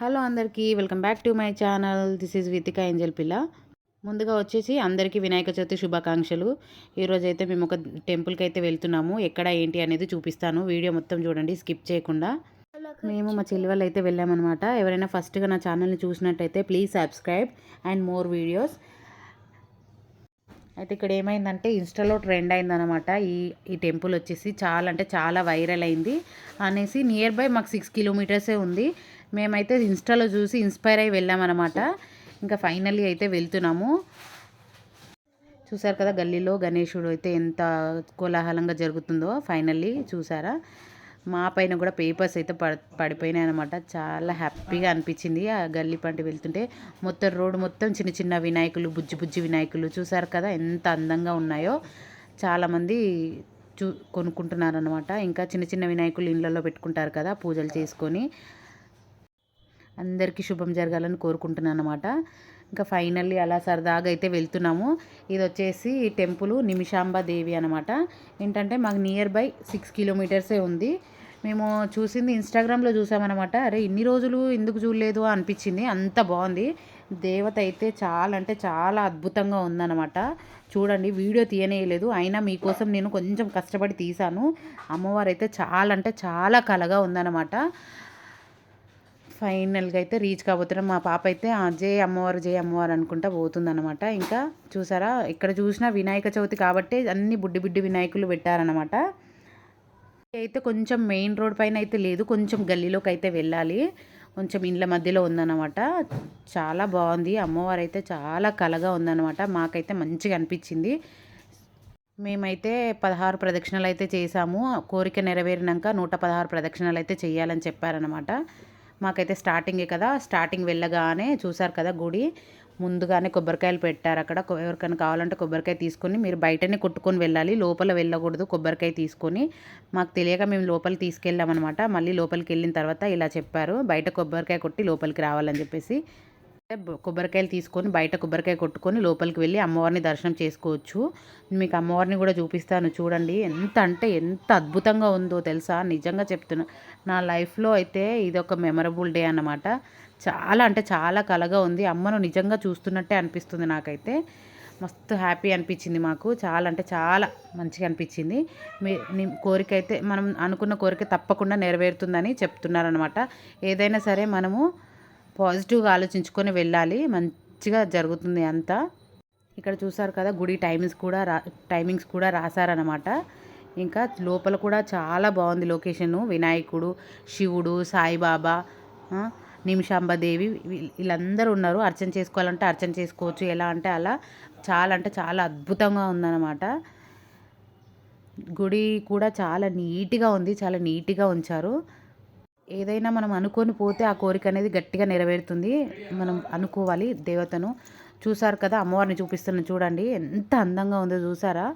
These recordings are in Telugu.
హలో అందరికీ welcome back to my channel. This is Vithika angel పిల్ల ముందుగా వచ్చేసి అందరికీ వినాయక చవితి శుభాకాంక్షలు. ఈరోజు అయితే మేము ఒక టెంపుల్కి అయితే వెళ్తున్నాము. ఎక్కడ ఏంటి అనేది చూపిస్తాను. వీడియో మొత్తం చూడండి స్కిప్ చేయకుండా. మేము మా చెల్లి వాళ్ళు అయితే వెళ్ళామన్నమాట. ఎవరైనా ఫస్ట్గా నా ఛానల్ని చూసినట్టయితే please subscribe and more videos అయితే ఇక్కడ ఏమైందంటే ఇన్స్టాలో ట్రెండ్ అయిందనమాట ఈ ఈ టెంపుల్ వచ్చేసి చాలా అంటే చాలా వైరల్ అయింది అనేసి నియర్ బై మాకు సిక్స్ కిలోమీటర్సే ఉంది. మేమైతే ఇన్స్టాలో చూసి ఇన్స్పైర్ అయ్యి వెళ్ళామన్నమాట. ఇంకా ఫైనల్లీ అయితే వెళ్తున్నాము. చూసారు కదా గల్లీలో గణేశుడు అయితే ఎంత కోలాహలంగా జరుగుతుందో ఫైనల్లీ చూసారా? మా పైన కూడా పేపర్స్ అయితే పడి పడిపోయినాయి అనమాట చాలా హ్యాపీగా అనిపించింది ఆ గల్లీ పంటి వెళ్తుంటే. మొత్తం రోడ్డు మొత్తం చిన్న చిన్న వినాయకులు బుజ్జి బుజ్జి వినాయకులు చూసారు కదా ఎంత అందంగా ఉన్నాయో. చాలామంది చూ కొనుక్కుంటున్నారు అనమాట ఇంకా చిన్న చిన్న వినాయకులు ఇళ్ళల్లో పెట్టుకుంటారు కదా పూజలు చేసుకొని. అందరికీ శుభం జరగాలని కోరుకుంటున్నాను అనమాట ఇంకా ఫైనల్లీ అలా సరదాగా అయితే వెళ్తున్నాము. ఇది వచ్చేసి టెంపుల్ నిమిషాంబ దేవి అనమాట ఏంటంటే మాకు నియర్ బై సిక్స్ కిలోమీటర్సే ఉంది. మేము చూసింది ఇన్స్టాగ్రామ్లో చూసామన్నమాట. అరే ఇన్ని రోజులు ఎందుకు చూడలేదు అనిపించింది. అంత బాగుంది. దేవత అయితే చాలా అంటే చాలా అద్భుతంగా ఉందన్నమాట. చూడండి వీడియో తీయనేయలేదు. అయినా మీకోసం నేను కొంచెం కష్టపడి తీశాను. అమ్మవారు అయితే చాలా అంటే చాలా కలగా ఉందన్నమాట. ఫైనల్గా అయితే రీచ్ కాబోతున్నాం. మా పాప అయితే జే అమ్మవారు జే అమ్మవారు అనుకుంటా పోతుందన్నమాట. ఇంకా చూసారా ఇక్కడ చూసినా వినాయక చవితి కాబట్టి అన్ని బుడ్డి బుడ్డి వినాయకులు పెట్టారనమాట అయితే కొంచెం మెయిన్ రోడ్ పైన అయితే లేదు. కొంచెం గల్లీలోకి అయితే వెళ్ళాలి. కొంచెం ఇండ్ల మధ్యలో ఉందన్నమాట. చాలా బాగుంది. అమ్మవారు అయితే చాలా కలగా ఉందన్నమాట. మాకైతే మంచిగా అనిపించింది. మేమైతే పదహారు ప్రదక్షిణలు అయితే చేసాము కోరిక నెరవేరినాక నూట పదహారు ప్రదక్షిణలు అయితే చేయాలని చెప్పారనమాట మాకైతే స్టార్టింగే కదా. స్టార్టింగ్ వెళ్ళగానే చూసారు కదా గుడి. ముందుగానే కొబ్బరికాయలు పెట్టారు. అక్కడ ఎవరికైనా కావాలంటే కొబ్బరికాయ తీసుకొని మీరు బయటనే కొట్టుకొని వెళ్ళాలి. లోపల వెళ్ళకూడదు. కొబ్బరికాయ తీసుకొని మాకు తెలియక మేము లోపలికి తీసుకెళ్ళామన్నమాట. మళ్ళీ లోపలికి వెళ్ళిన తర్వాత ఇలా చెప్పారు. బయట కొబ్బరికాయ కొట్టి లోపలికి రావాలని చెప్పేసి కొబ్బరికాయలు తీసుకొని బయట కొబ్బరికాయ కొట్టుకొని లోపలికి వెళ్ళి అమ్మవారిని దర్శనం చేసుకోవచ్చు. మీకు అమ్మవారిని కూడా చూపిస్తాను చూడండి. ఎంత అంటే ఎంత అద్భుతంగా ఉందో తెలుసా? నిజంగా చెప్తున్నా. నా లైఫ్లో అయితే ఇది ఒక మెమరబుల్ డే అన్నమాట. చాలా అంటే చాలా కలగా ఉంది. అమ్మను నిజంగా చూస్తున్నట్టే అనిపిస్తుంది నాకైతే. మస్తు హ్యాపీ అనిపించింది మాకు. చాలా అంటే చాలా మంచిగా అనిపించింది. మీ కోరిక అయితే మనం అనుకున్న కోరిక తప్పకుండా నెరవేరుతుందని చెప్తున్నారనమాట ఏదైనా సరే మనము పాజిటివ్గా ఆలోచించుకొని వెళ్ళాలి. మంచిగా జరుగుతుంది అంతా. ఇక్కడ చూసారు కదా గుడి టైమింగ్స్ కూడా రా టైమింగ్స్ కూడా రాశారనమాట ఇంకా లోపల కూడా చాలా బాగుంది లొకేషను వినాయకుడు శివుడు సాయిబాబా నిమిషాంబదేవి వీళ్ళందరూ ఉన్నారు. అర్చన చేసుకోవాలంటే అర్చన చేసుకోవచ్చు. ఎలా అంటే అలా చాలా అంటే చాలా అద్భుతంగా ఉందన్నమాట. గుడి కూడా చాలా నీట్గా ఉంది చాలా నీట్గా ఉంచారు. ఏదైనా మనం అనుకొని పోతే ఆ కోరిక అనేది గట్టిగా నెరవేరుతుంది. మనం అనుకోవాలి దేవతను. చూసారు కదా అమ్మవారిని చూపిస్తున్న చూడండి. ఎంత అందంగా ఉందో చూసారా?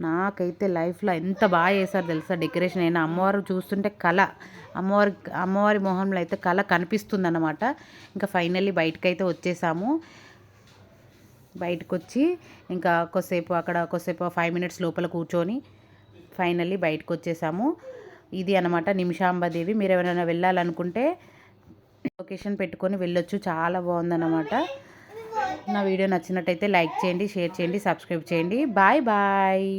నాకైతే లైఫ్లో ఎంత బాగా చేశారు తెలుసా డెకరేషన్ అయినా. అమ్మవారు చూస్తుంటే కళ. అమ్మవారి అమ్మవారి మొహంలో అయితే కళ కనిపిస్తుంది అన్నమాట ఇంకా ఫైనల్లీ బయటకు అయితే వచ్చేసాము. బయటకు వచ్చి ఇంకా కొద్దిసేపు అక్కడ కొద్దిసేపు ఫైవ్ మినిట్స్ లోపల కూర్చొని ఫైనల్లీ బయటకు వచ్చేసాము ఇది అనమాట నిమిషాంబదేవి. మీరు ఎవరైనా వెళ్ళాలనుకుంటే లొకేషన్ పెట్టుకొని వెళ్ళొచ్చు. చాలా బాగుందన్నమాట. నా వీడియో నచ్చినట్టయితే లైక్ చేయండి షేర్ చేయండి సబ్స్క్రైబ్ చేయండి. Bye bye.